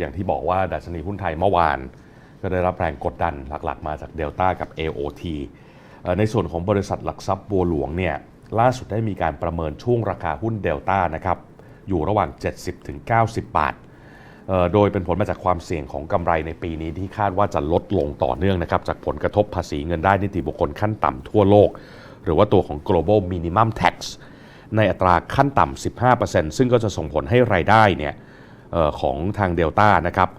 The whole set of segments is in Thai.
อย่างที่บอกว่าดัชนีหุ้นไทยเมื่อวาน ก็ได้รับแรงกดดันหลักๆ มาจากเดลต้ากับ AOT เอ่อในส่วนของบริษัทหลักทรัพย์บัวหลวงเนี่ยล่าสุดได้มีการประเมินช่วงราคาหุ้นเดลต้านะครับอยู่ระหว่าง 70-90 บาท โดยเป็นผลมาจากความเสี่ยงของกำไรในปีนี้ที่คาดว่าจะลดลงต่อเนื่องนะครับจากผลกระทบภาษีเงินได้นิติบุคคลขั้นต่ำทั่วโลก หรือว่าตัวของ global minimum tax ในอัตราขั้นต่ำ 15%ซึ่งก็จะส่งผลให้รายได้เนี่ย ของทางเดลต้านะครับ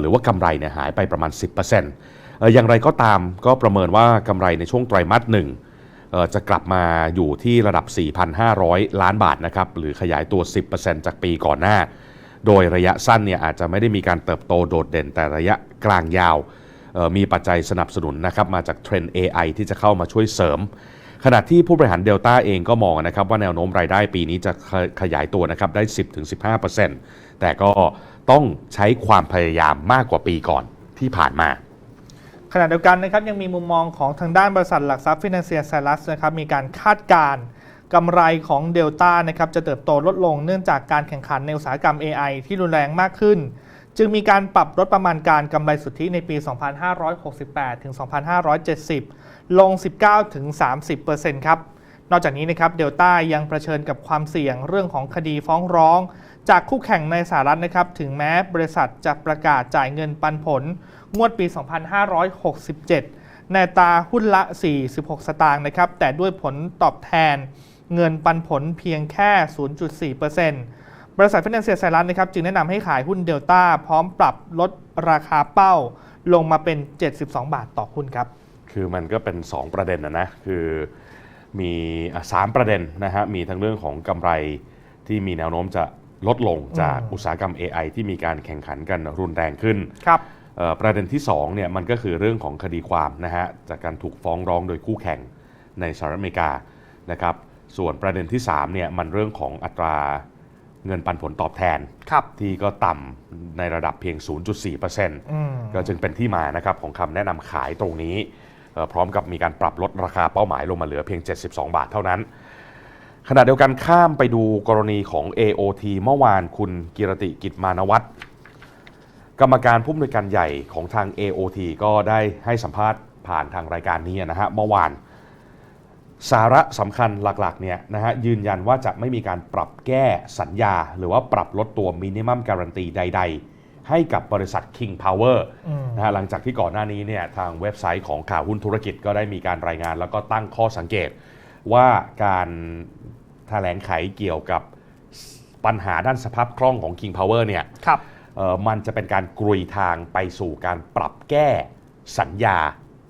หรือว่ากำไรเนี่ยหายไปประมาณ 10%เอ่ออย่างไรก็ตามก็ประเมินว่ากำไรในช่วงไตรมาสหนึ่งจะกลับมาอยู่ที่ระดับ 4,500 ล้านบาทนะครับหรือขยายตัว 10%จากปีก่อนหน้า โดยระยะสั้นเนี่ยอาจจะไม่ได้มีการเติบโตโดดเด่นแต่ระยะกลางยาวมีปัจจัยสนับสนุนนะครับมาจากเทรนด์ AI ที่จะเข้ามาช่วยเสริม ขณะที่ผู้บริหารเดลต้าเองก็มองนะครับว่าแนวโน้มรายได้ปีนี้จะขขยายตัวนะครับได้ 10-15% แต่ก็ต้องใช้ความพยายามมากกว่าปีก่อนที่ผ่านมาขณะเดียวกันนะครับยังมีมุมมองของทางด้านบริษัทหลักทรัพย์ฟินแลนเซียไซรัสนะครับมีการคาดการณ์กำไรของเดลต้านะครับจะเติบโตลดลงเนื่องจากการแข่งขันในอุตสาหกรรม AI ที่รุนแรงมากขึ้น จึงมีการปรับลดประมาณการกำไรสุทธิในปี 2568 ถึง 2570 ลง 19 ถึง 30 ครับ นอกจากนี้นะครับเดลต้ายังเผชิญกับความเสี่ยงเรื่องของคดีฟ้องร้อง จากคู่แข่งในสหรัฐนะครับถึงแม้บริษัทจะประกาศจ่ายเงินปันผล งวดปี 2567 ในตาหุ้นละ 46 สตางค์นะครับแต่ด้วยผลตอบแทนเงินปันผลเพียงแค่ 0.4%บริษัทฟินแลนเซียไซรัสนะครับจึงแนะนำให้ขายหุ้นเดลต้าพร้อมปรับลดราคาเป้าลงมาเป็น 72 บาทต่อหุ้นครับคือมันก็เป็น 2 ประเด็นนะนะคือมีอะสามประเด็นนะฮะมีทั้งเรื่องของกำไรที่มีแนวโน้มจะ ลดลงจากอุตสาหกรรม AI ที่มีการแข่งขันกันรุนแรงขึ้นครับเอ่อประเด็นที่2เนี่ยมันก็คือเรื่องของคดีความนะฮะจากการถูกฟ้องร้องโดยคู่แข่งในสหรัฐอเมริกานะครับส่วนประเด็นที่3เนี่ยมันเรื่องของอัตราเงินปันผลตอบแทนครับที่ก็ต่ำในระดับเพียง 0.4%อืมก็จึงเป็นที่มานะครับของคำแนะนำขายตรงนี้เอ่อพร้อมกับมีการปรับลดราคาเป้าหมายลงมาเหลือเพียง 72 บาทเท่านั้น ขณะเดียวกันข้ามไปดูกรณีของ AOT เมื่อวานคุณกิรติกิจมานวัตรกรรมการผู้อำนวยการใหญ่ของทาง AOT ก็ได้ให้สัมภาษณ์ผ่านทางรายการนี้นะฮะเมื่อวาน สาระสำคัญหลักๆเนี่ยนะฮะยืนยันว่าจะไม่มีการปรับแก้สัญญา หรือว่าปรับลดตัวมินิมัมการันตีใด ๆ ให้กับบริษัท King Power อืมนะฮะหลังจากที่ก่อนหน้านี้เนี่ยทางเว็บไซต์ของข่าวหุ้นธุรกิจก็ได้มีการรายงาน แล้วก็ตั้งข้อสังเกตว่าการ แถลงไขเกี่ยวกับปัญหาด้านสภาพคล่องของ King Power เนี่ยครับเอ่อมันจะเป็นการกรุยทางไปสู่การปรับแก้สัญญา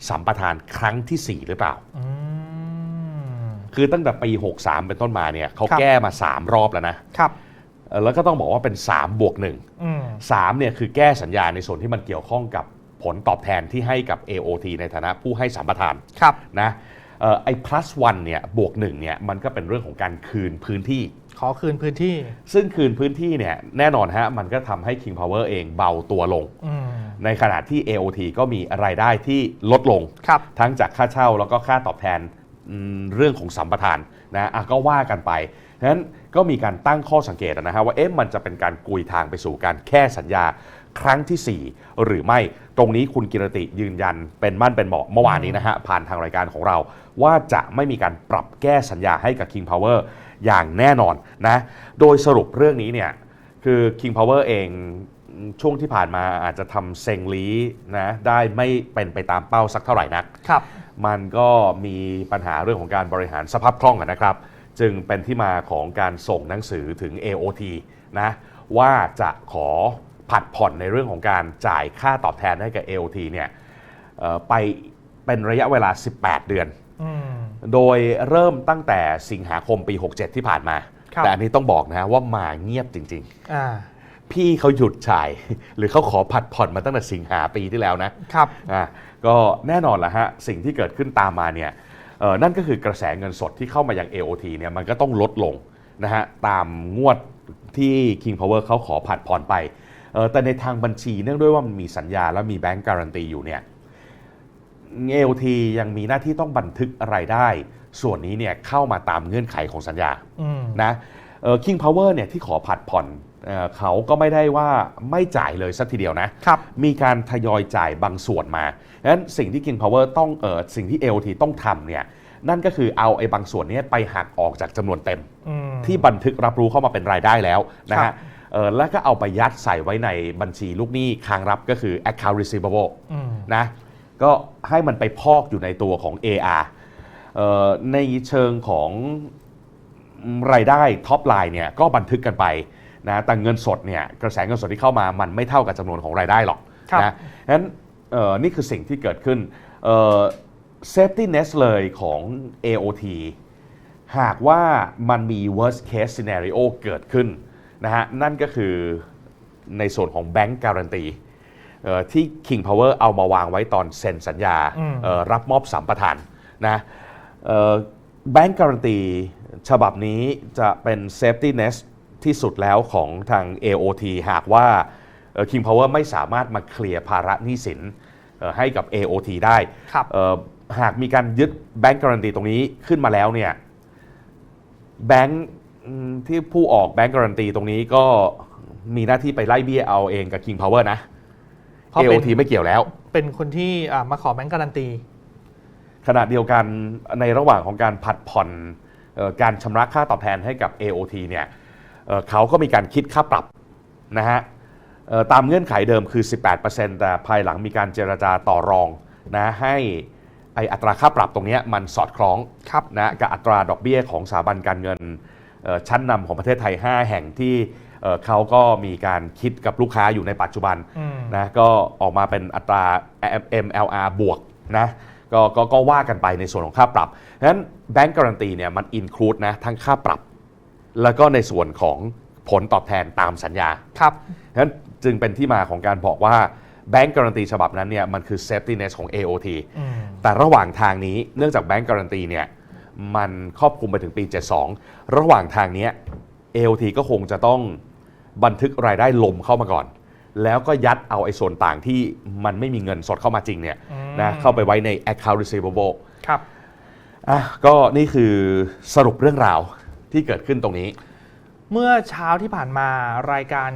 สัมปทานครั้งทีสี่4 หรือเปล่าอืมคือตั้งแต่ปี 63 เป็นต้นมาเนี่ยเขาครับแก้มา 3 รอบแล้วนะครับเอ่อแล้วก็ต้องบอกว่าเป็น 3 บวก1อืม3เนี่ยคือแก้สัญญาในส่วนที่มันเกี่ยวข้องกับผลตอบแทนที่ให้กับ AOT ในฐานะผู้ให้สัมปทานครับนะเอ่อ ไอ้ plus one เนี่ยบวก1เนี่ยมันก็เป็นเรื่องของการคืนพื้นที่ ขอคืนพื้นที่ ซึ่งคืนพื้นที่เนี่ยแน่นอนฮะมันก็ทำให้ King Power เองเบาตัวลง อืม ในขณะที่ AOT ก็มีรายได้ที่ลดลง ครับ ทั้งจากค่าเช่าแล้วก็ค่าตอบแทนอืมเรื่องของสัมปทานนะอะก็ว่ากันไปฉะนั้นก็มีการตั้งข้อสังเกตนะฮะว่าเอ๊ะมันจะเป็นการกุยทางไปสู่การแค่สัญญาครั้งทีสี่ 4 หรือไม่ ตรงนี้คุณกิรติยืนยันเป็นมั่นเป็นเหมาะเมื่อวานนี้นะฮะผ่านทางรายการของเรา ว่าจะไม่มีการปรับแก้สัญญาให้กับ King Power อย่างแน่นอนนะโดยสรุปเรื่องนี้เนี่ยคือ King Power เองช่วงที่ผ่านมาอาจจะทำเซงลีนะได้ไม่เป็นไปตามเป้าสักเท่าไหร่นักครับมันก็มีปัญหาเรื่องของการบริหารสภาพคล่องอะนะครับ จึงเป็นที่มาของการส่งหนังสือถึง AOT นะว่าจะขอ ผัดผ่อนในเรื่องของการจ่ายค่าตอบแทนให้กับ AOT เนี่ยเอ่อไปเป็นระยะเวลา 18 เดือนอืมโดยเริ่มตั้งแต่สิงหาคมปี 67 ที่ผ่านมาครับแต่อันนี้ต้องบอกนะว่ามาเงียบจริงอ่าๆพี่เขาหยุดจ่าย หรือเขาขอผัดผ่อนมาตั้งแต่สิงหาปีที่แล้วนะครับอะก็แน่นอนละฮะ สิ่งที่เกิดขึ้นตามมาเนี่ยเอ่อนั่นก็คือกระแสเงินสดที่เข้ามายัง AOT เนี่ยมันก็ต้องลดลงนะฮะตามงวดที่ King Power เขาขอผัดผ่อนไปเอ่อ แต่ในทางบัญชีเนื่องด้วยว่ามันมีสัญญาและมีแบงก์การันตีอยู่เนี่ย AOT ยังมีหน้าที่ต้องบันทึกรายได้ ส่วนนี้เนี่ยเข้ามาตามเงื่อนไขของสัญญาอืมนะเอ่อ King Power เนี่ยที่ขอผัดผ่อนเอ่อเขาก็ไม่ได้ว่าไม่จ่ายเลยสักทีเดียวนะครับมีการทยอยจ่ายบางส่วนมาดังนั้นสิ่งที่ King Power ต้องเออสิ่งที่ AOT ต้องทำเนี่ย นั่นก็คือเอาไอ้บางส่วนเนี้ไปหักออกจากจำนวนเต็มอืมที่บันทึกรับรู้เข้ามาเป็นรายได้แล้วนะครัฮะบเออ แล้วก็เอาไปยัดใส่ไว้ในบัญชีลูกหนี้ค้างรับก็คือ account receivable อืมนะก็ให้มันไปพอกอยู่ในตัวของ AR เอ่อในเชิงของรายได้ท็อปไลน์เนี่ยก็บันทึกกันไปนะแต่เงินสดเนี่ยกระแสเงินสดที่เข้ามามันไม่เท่ากับจำนวนของรายได้หรอกครับนะฉะนั้นเอ่อนี่คือสิ่งที่เกิดขึ้นเอ่อ safety net เลยของ AOT หากว่ามันมี worst case scenario เกิดขึ้น นะฮะนั่นก็คือในส่วนของ bank guarantee เอ่อที่ King Power เอามาวางไว้ตอนเซ็นสัญญาอืมเอ่อรับมอบสัมปทานนะแบงก์การันตีฉบับนี้จะเป็น safety net ที่สุดแล้วของทาง AOT หากว่าเอ่อ King Power ไม่สามารถมาเคลียร์ภาระหนี้สินเอ่อให้กับ AOT ได้ครับเอ่อหากมีการยึดแบงก์การันตีตรงนี้ขึ้นมาแล้วเนี่ยแบงก์อืม ที่ผู้ออกแบงก์การันตีตรงนี้ก็มีหน้าที่ไปไล่เบี้ยเอาเองกับ King Power นะ เพราะเป็น AOT ไม่เกี่ยวแล้ว เป็นคนที่อ่ามาขอแบงก์การันตี ขณะเดียวกันในระหว่างของการผัดผ่อนเอ่อการชำระค่าตอบแทนให้กับ AOT เนี่ยเอ่อเขาก็มีการคิดค่าปรับนะฮะเอ่อตามเงื่อนไขเดิมคือ 18%แต่ภายหลังมีการเจรจาต่อรองนะให้ไออัตราค่าปรับตรงเนี้ยมันสอดคล้องครับ นะกับอัตราดอกเบี้ยของสถาบันการเงินเอ่อ ชั้นนำของประเทศไทย 5 แห่งที่เอ่อเขาก็มีการคิดกับลูกค้าอยู่ในปัจจุบันอืมนะก็ออกมาเป็นอัตรา MLR บวกนะก็ก็ก็ว่ากันไปในส่วนของค่าปรับฉะนั้นแบงก์การันตีเนี่ยมันอินคลูดนะทั้งค่าปรับ แล้วก็ในส่วนของผลตอบแทนตามสัญญาครับฉะนั้นจึงเป็นที่มาของการบอกว่าแบงก์การันตีฉบับนั้นเนี่ยมันคือ safety net ของ AOT อืมแต่ระหว่างทางนี้เนื่องจากแบงก์การันตีเนี่ย มันครอบคลุมไปถึงปี 72 ระหว่างทางเนี้ย AOT ก็คงจะต้องบันทึกรายได้ลมเข้ามาก่อน แล้วก็ยัดเอาไอ้ส่วนต่างที่มันไม่มีเงินสดเข้ามาจริงเนี่ยอืมนะเข้าไปไว้ใน account receivable ครับอะก็นี่คือสรุปเรื่องราวที่เกิดขึ้นตรงนี้ เมื่อเช้าที่ผ่านมารายการ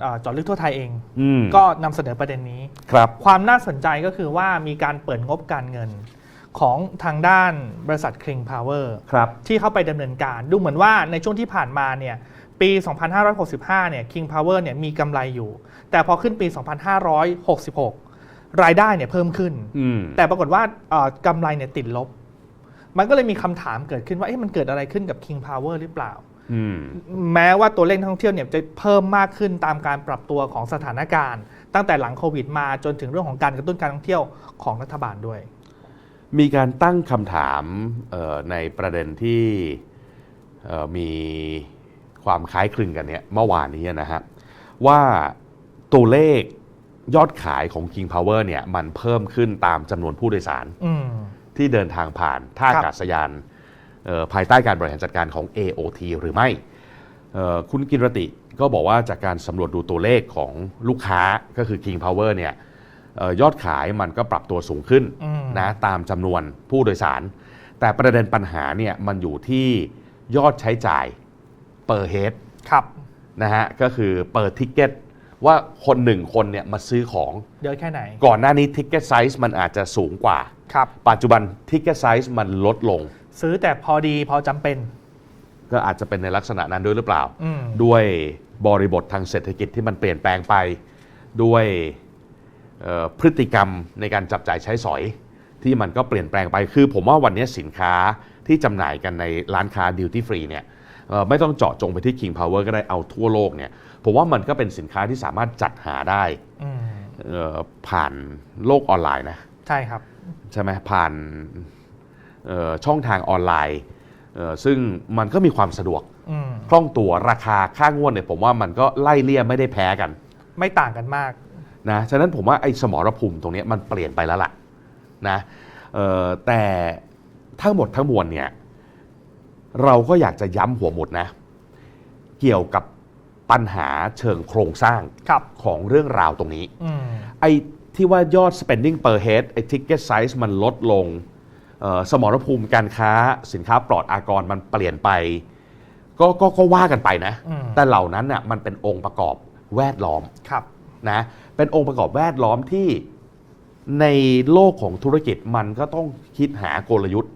เอ่อเจอดลึกทั่วไทยเองอืมก็นำเสนอประเด็นนี้ครับความน่าสนใจก็คือว่ามีการเปิดงบการเงิน ของทางด้านบริษัท King Power ครับ ที่เข้าไปดำเนินการ ดูเหมือนว่าในช่วงที่ผ่านมาเนี่ยปี 2565 เนี่ย King Power เนี่ยมีกำไรอยู่ แต่พอขึ้นปี 2566 รายได้เนี่ยเพิ่มขึ้นอืมแต่ปรากฏว่าเอ่อกำไรเนี่ยติดลบ มันก็เลยมีคำถามเกิดขึ้นว่าเอ๊ะมันเกิดอะไรขึ้นกับ King Power หรือเปล่าอืมแม้ว่าตัวเลขนักท่องเที่ยวเนี่ยจะเพิ่มมากขึ้นตามการปรับตัวของสถานการณ์ ตั้งแต่หลังโควิดมาจนถึงเรื่องของการกระตุ้นการท่องเที่ยวของรัฐบาลด้วย มีการตั้งคำถามเอ่อในประเด็นที่เอ่อมีความคล้ายคลึงกันเนี่ยเมื่อวานนี้นะฮะว่าตัวเลขยอดขายของ King Power เนี่ยมันเพิ่มขึ้นตามจำนวนผู้โดยสารอืมที่เดินทางผ่านท่าครับอากาศยานเอ่อภายใต้การบริหารจัดการของ AOT หรือไม่เอ่อคุณกินรติก็บอกว่าจากการสำรวจดูตัวเลขของลูกค้าก็คือ King Power เนี่ยเอ่อ ยอดขายมันก็ปรับตัวสูงขึ้นอืมนะตามจำนวนผู้โดยสาร แต่ประเด็นปัญหาเนี่ยมันอยู่ที่ยอดใช้จ่าย per head ครับนะฮะก็คือ per ticket ว่าคนหนึ่งคนเนี่ยมาซื้อของเยอะแค่ไหน ก่อนหน้านี้ ticket size มันอาจจะสูงกว่า ครับ ปัจจุบัน ticket size มันลดลง ซื้อแต่พอดีพอจำเป็น ก็อาจจะเป็นในลักษณะนั้นด้วยหรือเปล่า อืม ด้วยบริบททางเศรษฐกิจที่มันเปลี่ยนแปลงไป ด้วยเอ่อ พฤติกรรมในการจับจ่ายใช้สอย ที่มันก็เปลี่ยนแปลงไปคือ ผมว่าวันนี้สินค้าที่จำหน่ายกันในร้านค้าดิวตี้ฟรีเนี่ยเอ่อไม่ต้องเจาะจงไปที่ King Power ก็ได้เอาทั่วโลกเนี่ยผมว่ามันก็เป็นสินค้าที่สามารถจัดหาได้อืมเอ่อผ่านโลกออนไลน์นะใช่ครับ ใช่ไหมผ่านเอ่อช่องทางออนไลน์เอ่อซึ่งมันก็มีความสะดวกอืมคล่องตัวราคาค่างวดเนี่ยผมว่ามันก็ไล่เลี่ยไม่ได้แพ้กัน ไม่ต่างกันมาก นะฉะนั้นผมว่าไอ้สมรภูมิตรงเนี้ยมันเปลี่ยนไปแล้วล่ะนะเอ่อแต่ทั้งหมดทั้งมวลเนี่ยเราก็อยากจะย้ำหัวหมุดนะ เกี่ยวกับปัญหาเชิงโครงสร้างครับของเรื่องราวตรงนี้อืมไอ้ที่ว่ายอด spending per head ไอ้ ticket size มันลดลงเอ่อสมรภูมิการค้าสินค้าปลอดอากรมันเปลี่ยนไป ก็ก็ก็ว่ากันไปนะอืมแต่เหล่านั้นน่ะมันเป็นองค์ประกอบแวดล้อมครับ นะเป็นองค์ประกอบแวดล้อมที่ในโลกของธุรกิจมันก็ต้องคิดหากลยุทธ์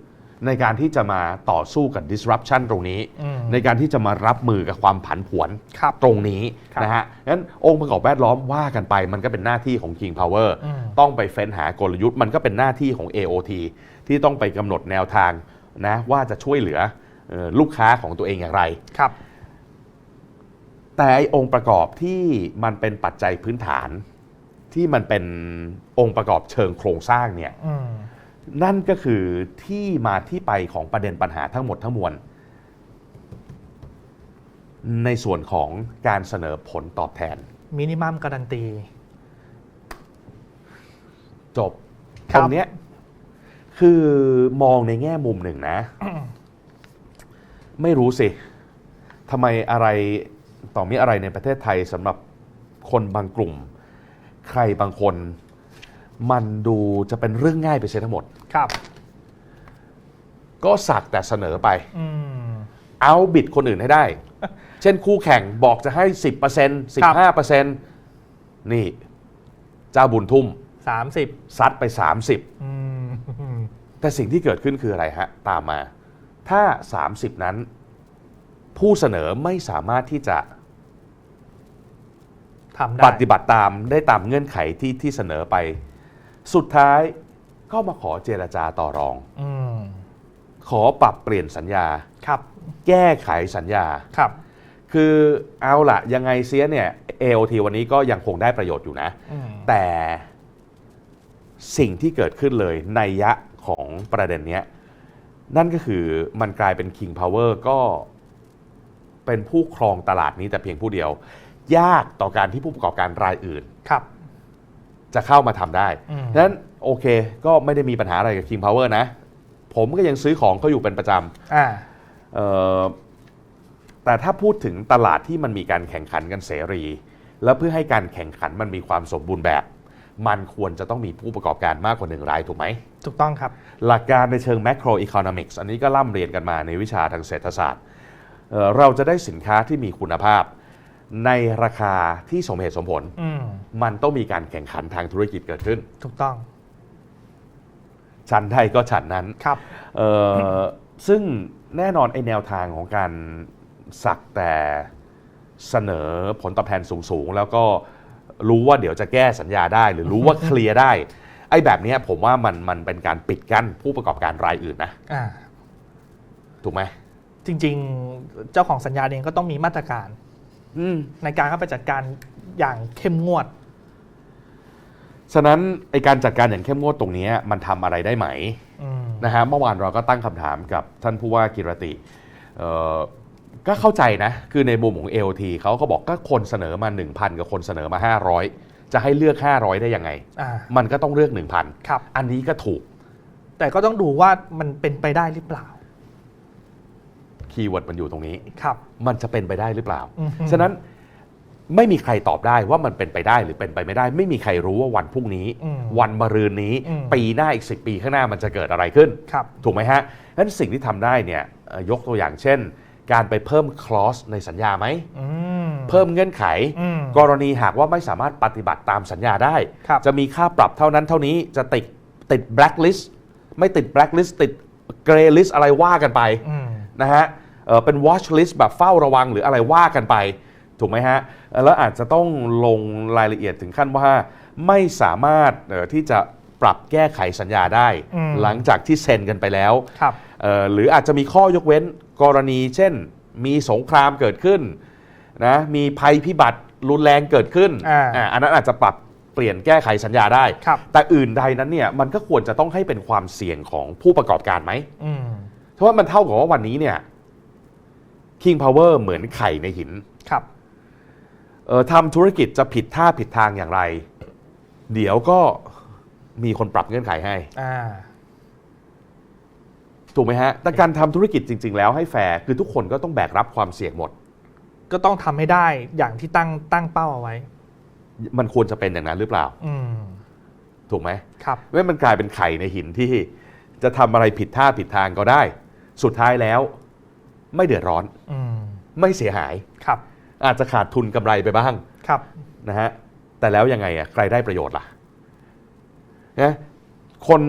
ในการที่จะมาต่อสู้กับ disruption ตรงนี้อืมในการที่จะมารับมือกับความผันผวนครับตรงนี้ครับนะฮะงั้นองค์ประกอบแวดล้อมว่ากันไปมันก็เป็นหน้าที่ของ King Power อืมต้องไปเฟ้นหากลยุทธ์มันก็เป็นหน้าที่ของ AOT ที่ต้องไปกำหนดแนวทางนะว่าจะช่วยเหลือเอ่อลูกค้าของตัวเองอย่างไรครับ แต่ไอ้องค์ประกอบที่มันเป็นปัจจัยพื้นฐาน ที่มันเป็นองค์ประกอบเชิงโครงสร้างเนี่ยอืมนั่นก็คือที่มาที่ไปของประเด็นปัญหาทั้งหมดทั้งมวลในส่วนของการเสนอผลตอบแทน มินิมัมการันตี จบคตรับรงเนี้ยคือมองในแง่มุมหนึ่งนะ ไม่รู้สิทำไมอะไร ต่อมีอะไรในประเทศไทยสำหรับคนบางกลุ่ม ใครบางคน มันดูจะเป็นเรื่องง่ายไปเสียทั้งหมด ครับ ก็สักแต่เสนอไป อืม เอาบิดคนอื่นให้ได้ เช่นคู่แข่งบอกจะให้ 10% 15%นี่ เจ้าบุญทุ่ม สามสิบซัดไป 30 อืม แต่สิ่งที่เกิดขึ้นคืออะไรฮะ ตามมา ถ้า 30 นั้น ผู้เสนอไม่สามารถที่จะ ทำได้ ปฏิบัติตามได้ตามเงื่อนไขที่ที่เสนอไป สุดท้ายก็มาขอเจรจาต่อรอง อืมขอปรับเปลี่ยนสัญญา ครับแก้ไขสัญญา ครับคือเอาละยังไงเสียเนี่ย AOT วันนี้ก็ยังคงได้ประโยชน์อยู่นะ อืมแต่สิ่งที่เกิดขึ้นเลยในยยะของประเด็นเนี้ยนั่นก็คือมันกลายเป็น King Power ก็เป็นผู้ครองตลาดนี้แต่เพียงผู้เดียว ยากต่อการที่ผู้ประกอบการรายอื่น ครับ จะเข้ามาทำได้อืม ฉะนั้นโอเค ก็ไม่ได้มีปัญหาอะไรกับ King Power นะ ผมก็ยังซื้อของเขาอยู่เป็นประจำอ่าเอ่อแต่ถ้าพูดถึงตลาดที่มันมีการแข่งขันกันเสรี แล้วเพื่อให้การแข่งขันมันมีความสมบูรณ์แบบ มันควรจะต้องมีผู้ประกอบการมากกว่าหนึ่งรายถูกไหม ถูกต้องครับ หลักการในเชิง macro economics อันนี้ก็ล่ำเรียนกันมาในวิชาทางเศรษฐศาสตร์เอ่อเราจะได้สินค้าที่มีคุณภาพ ในราคาที่สมเหตุสมผล อืมมันต้องมีการแข่งขันทางธุรกิจเกิดขึ้น ถูกต้องชั้นใดก็ชั้นนั้นครับ เอ่อซึ่งแน่นอนไอแนวทางของการสักแต่เสนอผลตอบแทนสูงๆ แล้วก็รู้ว่าเดี๋ยวจะแก้สัญญาได้ หรือรู้ว่าเคลียร์ได้ ไอ้แบบเนี้ยผมว่ามันมันเป็นการปิดกั้นผู้ประกอบการรายอื่นนะ อ่า ถูกไหม จริง ๆ เจ้าของสัญญาเองก็ต้องมีมาตรการอืม ในการเข้าไปจัดการอย่างเข้มงวด ฉะนั้นไอการจัดการอย่างเข้มงวดตรงเนี้ยมันทำอะไรได้ไหมอืมนะฮะเมื่อวานเราก็ตั้งคำถามกับท่านผู้ว่ากิรติเอ่อก็เข้าใจนะ คือในมุมของ AOT เขาก็บอกก็คนเสนอมา 1,000 กับคนเสนอมา 500 จะให้เลือก 500 ได้ยังไงอ่ามันก็ต้องเลือก 1,000ครับอันนี้ก็ถูก แต่ก็ต้องดูว่ามันเป็นไปได้หรือเปล่า คีย์เวิร์ดมันอยู่ตรงนี้ ครับ มันจะเป็นไปได้หรือเปล่า อือฮึ ฉะนั้นไม่มีใครตอบได้ว่ามันเป็นไปได้หรือเป็นไปไม่ได้ ไม่มีใครรู้ว่าวันพรุ่งนี้ อืมวันมะรืนนี้ อืม ปีหน้าอีก 10 ปีข้างหน้ามันจะเกิดอะไรขึ้น ครับ ถูกไหมฮะฉะนั้นสิ่งที่ทำได้เนี่ยเอ่อยกตัวอย่างเช่น การไปเพิ่มคลอสในสัญญาไหม อืมเพิ่มเงื่อนไข อืม กรณีหากว่าไม่สามารถปฏิบัติตามสัญญาได้ ครับ จะมีค่าปรับเท่านั้นเท่านี้จะติดติดแบล็คลิสต์ไม่ติดแบล็คลิสต์ติดเกรลิสต์อะไรว่ากันไป อืม นะฮะ เอ่อเป็น watch list แบบเฝ้าระวังหรืออะไรว่ากันไป ถูกไหมฮะเอ่อแล้วอาจจะต้องลงรายละเอียดถึงขั้นว่าไม่สามารถเอ่อที่จะปรับแก้ไขสัญญาได้อืมหลังจากที่เซ็นกันไปแล้วครับเอ่อหรืออาจจะมีข้อยกเว้นกรณี เช่น มีสงครามเกิดขึ้นนะมีภัยพิบัติรุนแรงเกิดขึ้นอ่าอ่าอันนั้นอาจจะปรับเปลี่ยนแก้ไขสัญญาได้ครับแต่อื่นใดนั้นเนี่ยมันก็ควรจะต้องให้เป็นความเสี่ยงของผู้ประกอบการไหมอืมเพราะว่ามันเท่ากับว่าวันนี้เนี่ย King Power เหมือนไข่ในหินครับเออทำธุรกิจจะผิดท่าผิดทางอย่างไร เดี๋ยวก็มีคนปรับเงื่อนไขให้ อ่า ถูกไหมฮะ แต่การทำธุรกิจจริง ๆ แล้วให้แฟร์คือทุกคนก็ต้องแบกรับความเสี่ยงหมด ก็ต้องทำให้ได้อย่างที่ตั้งตั้งเป้าเอาไว้ มันควรจะเป็นอย่างนั้นหรือเปล่า อืม ถูกไหมครับ ไม่มันกลายเป็นไข่ในหินที่จะทำอะไรผิดท่าผิดทางก็ได้ สุดท้ายแล้ว ไม่เดือดร้อน อืมไม่เสียหาย ครับ อาจจะขาดทุนกำไรไปบ้างครับ นะฮะแต่แล้วยังไงอะใครได้ประโยชน์ล่ะนะคน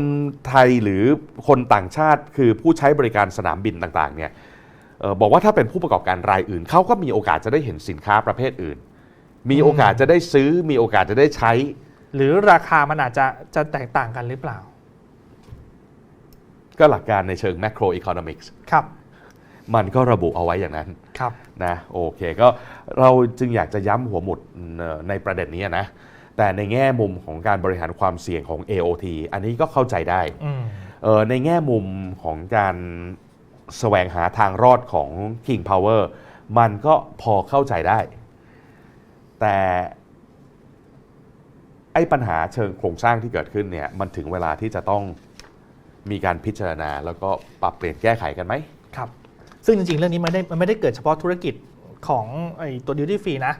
ไทยหรือคนต่างชาติคือผู้ใช้บริการสนามบินต่างๆเนี่ยเอ่อบอกว่าถ้าเป็นผู้ประกอบการรายอื่นเขาก็มีโอกาสจะได้เห็นสินค้าประเภทอื่น มีโอกาสจะได้ซื้อ มีโอกาสจะได้ใช้ หรือราคามันอาจจะจะแตกต่างกันหรือเปล่า ก็หลักการในเชิง macro economics ครับ มันก็ระบุเอาไว้อย่างนั้นครับนะโอเคก็เราจึงอยากจะย้ำหัวหมุดเอ่อในประเด็นนี้นะ แต่ในแง่มุมของการบริหารความเสี่ยงของ AOT อันนี้ก็เข้าใจได้อืมเอ่อในแง่มุมของการแสวงหาทางรอดของ King Power มันก็พอเข้าใจได้ แต่ไอ้ปัญหาเชิงโครงสร้างที่เกิดขึ้นเนี่ยมันถึงเวลาที่จะต้องมีการพิจารณา แล้วก็ปรับเปลี่ยนแก้ไขกันไหมครับ ซึ่งจริงๆ เรื่องนี้มันไม่ได้มันไม่ได้เกิดเฉพาะธุรกิจของไอ้ตัวดิวตี้ฟรีนะ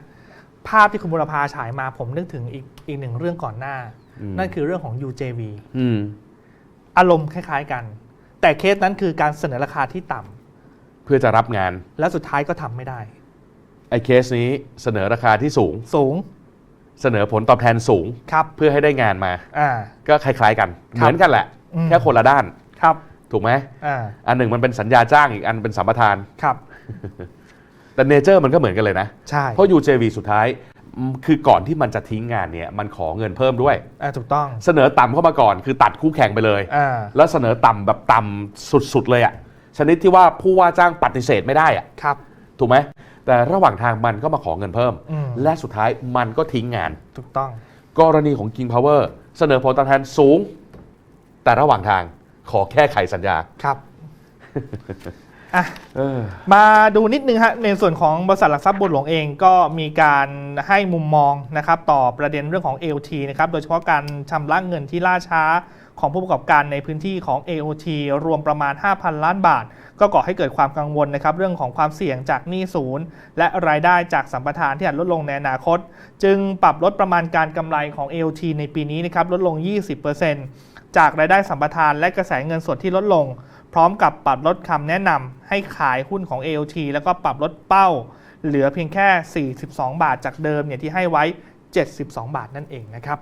ภาพที่คุณบุรพาฉายมาผมนึกถึงอีกอีกหนึ่งเรื่องก่อนหน้า อืม นั่นคือเรื่องของ UJV อืม อารมณ์คล้ายๆกัน แต่เคสนั้นคือการเสนอราคาที่ต่ำเพื่อจะรับงานและสุดท้ายก็ทำไม่ได้ ไอ้เคสนี้เสนอราคาที่สูง สูงเสนอผลตอบแทนสูง ครับเพื่อให้ได้งานมา อ่า ก็คล้าย ๆ กันครับเหมือนกันแหละ อืม แค่คนละด้าน ครับ ถูกไหมอ่าอันหนึ่งมันเป็นสัญญาจ้างอีกอันเป็นสัมปทานครับ แต่เนเจอร์มันก็เหมือนกันเลยนะ ใช่ เพราะ UJV สุดท้ายอืมคือก่อนที่มันจะทิ้งงานเนี่ย มันขอเงินเพิ่มด้วยอ่าถูกต้อง เสนอต่ำเข้ามาก่อน คือตัดคู่แข่งไปเลยอ่าแล้วเสนอต่ำแบบต่ำสุดๆเลยอะชนิดที่ว่าผู้ว่าจ้างปฏิเสธไม่ได้อะครับ ถูกไหม แต่ระหว่างทางมันก็มาขอเงินเพิ่มอืมและสุดท้ายมันก็ทิ้งงาน ถูกต้อง กรณีของ King Power เสนอผลตอบแทนสูง แต่ระหว่างทาง ขอแก้ไขสัญญา ครับอะเออมาดูนิดนึงฮะในส่วนของบริษัทหลักทรัพย์บัวหลวงเองก็มีการให้มุมมองนะครับต่อประเด็นเรื่องของ AOT นะครับโดยเฉพาะการชำระเงินที่ล่าช้าของผู้ประกอบการในพื้นที่ของ AOT รวมประมาณ 5,000 ล้านบาท ก็ก่อให้เกิดความกังวลนะครับเรื่องของความเสี่ยงจากหนี้ศูนย์ และรายได้จากสัมปทานที่อาจลดลงในอนาคต จึงปรับลดประมาณการกำไรของ AOT ในปีนี้นะครับลดลง 20% จากรายได้สัมปทานและกระแสเงินสดที่ลดลง พร้อมกับปรับลดคำแนะนำให้ขายหุ้นของ AOT แล้วก็ปรับลดเป้า เหลือเพียงแค่ 42 บาทจากเดิมเนี่ยที่ให้ไว้ 72 บาทนั่นเองนะครับ